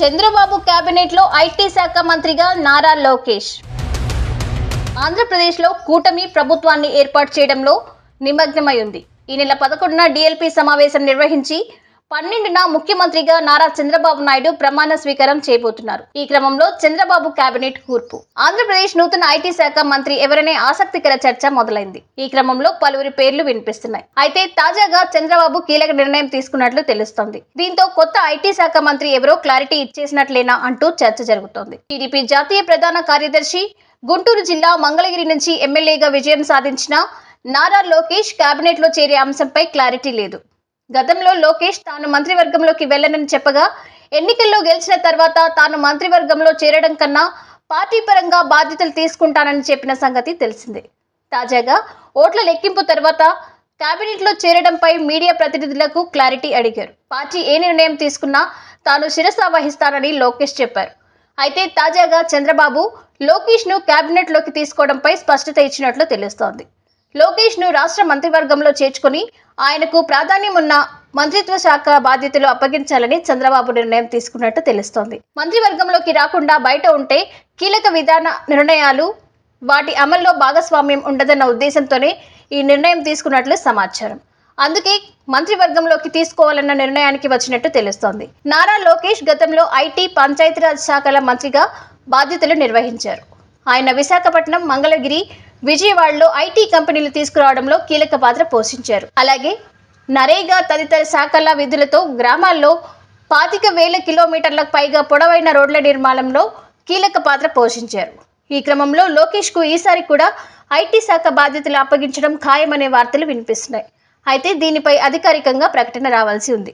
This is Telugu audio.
చంద్రబాబు కేబినెట్లో ఐటీ శాఖ మంత్రిగా నారా లోకేష్. ఆంధ్రప్రదేశ్లో కూటమి ప్రభుత్వాన్ని ఏర్పాటు చేయడంలో నిమగ్నమై ఉంది. ఈ నెల పదకొండున డిఎల్పి సమావేశం నిర్వహించి పన్నెండున ముఖ్యమంత్రిగా నారా చంద్రబాబు నాయుడు ప్రమాణ స్వీకారం చేయబోతున్నారు. ఈ క్రమంలో చంద్రబాబు కేబినెట్ కూర్పు. ఆంధ్రప్రదేశ్ నూతన ఐటీ శాఖ మంత్రి ఎవరనే ఆసక్తికర చర్చ మొదలైంది. ఈ క్రమంలో పలువురి పేర్లు వినిపిస్తున్నాయి. అయితే తాజాగా చంద్రబాబు కీలక నిర్ణయం తీసుకున్నట్లు తెలుస్తోంది. దీంతో కొత్త ఐటీ శాఖ మంత్రి ఎవరో క్లారిటీ ఇచ్చేసినట్లేనా అంటూ చర్చ జరుగుతోంది. టీడీపీ జాతీయ ప్రధాన కార్యదర్శి గుంటూరు జిల్లా మంగళగిరి నుంచి ఎమ్మెల్యేగా విజయం సాధించిన నారా లోకేష్ కేబినెట్లో చేరే అంశంపై క్లారిటీ లేదు. గతంలో లోకేష్ తాను మంత్రివర్గంలోకి వెళ్ళనని చెప్పగా ఎన్నికల్లో గెలిచిన తర్వాత తాను మంత్రివర్గంలో చేరడం కన్నా పార్టీ పరంగా బాధ్యతలు తీసుకుంటానని చెప్పిన సంగతి తెలిసిందే. తాజాగా ఓట్ల లెక్కింపు తర్వాత కేబినెట్లో చేరడంపై మీడియా ప్రతినిధులకు క్లారిటీ అడిగారు. పార్టీ ఏ నిర్ణయం తీసుకున్నా తాను శిరస వహిస్తానని లోకేష్ చెప్పారు. అయితే తాజాగా చంద్రబాబు లోకేష్ను కేబినెట్లోకి తీసుకోవడంపై స్పష్టత ఇచ్చినట్లు తెలుస్తోంది. లోకేష్ను రాష్ట్ర మంత్రివర్గంలో చేర్చుకుని ఆయనకు ప్రాధాన్యం ఉన్న మంత్రిత్వ శాఖ బాధ్యతలు అప్పగించాలని చంద్రబాబు నిర్ణయం తీసుకున్నట్టు తెలుస్తోంది. మంత్రివర్గంలోకి రాకుండా బయట ఉంటే కీలక విధాన నిర్ణయాలు వాటి అమల్లో భాగస్వామ్యం ఉండదన్న ఉద్దేశంతోనే ఈ నిర్ణయం తీసుకున్నట్లు సమాచారం. అందుకే మంత్రివర్గంలోకి తీసుకోవాలన్న నిర్ణయానికి వచ్చినట్టు తెలుస్తోంది. నారా లోకేష్ గతంలో ఐటీ పంచాయతీరాజ్ శాఖల మంత్రిగా బాధ్యతలు నిర్వహించారు. ఆయన విశాఖపట్నం మంగళగిరి విజయవాడలో ఐటీ కంపెనీలు తీసుకురావడంలో కీలక పాత్ర పోషించారు. అలాగే నరేగా తదితర శాఖల విధులతో గ్రామాల్లో పాతిక వేల కిలోమీటర్లకు పైగా పొడవైన రోడ్ల నిర్మాణంలో కీలక పాత్ర పోషించారు. ఈ క్రమంలో లోకేష్కు ఈసారి కూడా ఐటీ శాఖ బాధ్యతలు అప్పగించడం ఖాయమనే వార్తలు వినిపిస్తున్నాయి. అయితే దీనిపై అధికారికంగా ప్రకటన రావాల్సి ఉంది.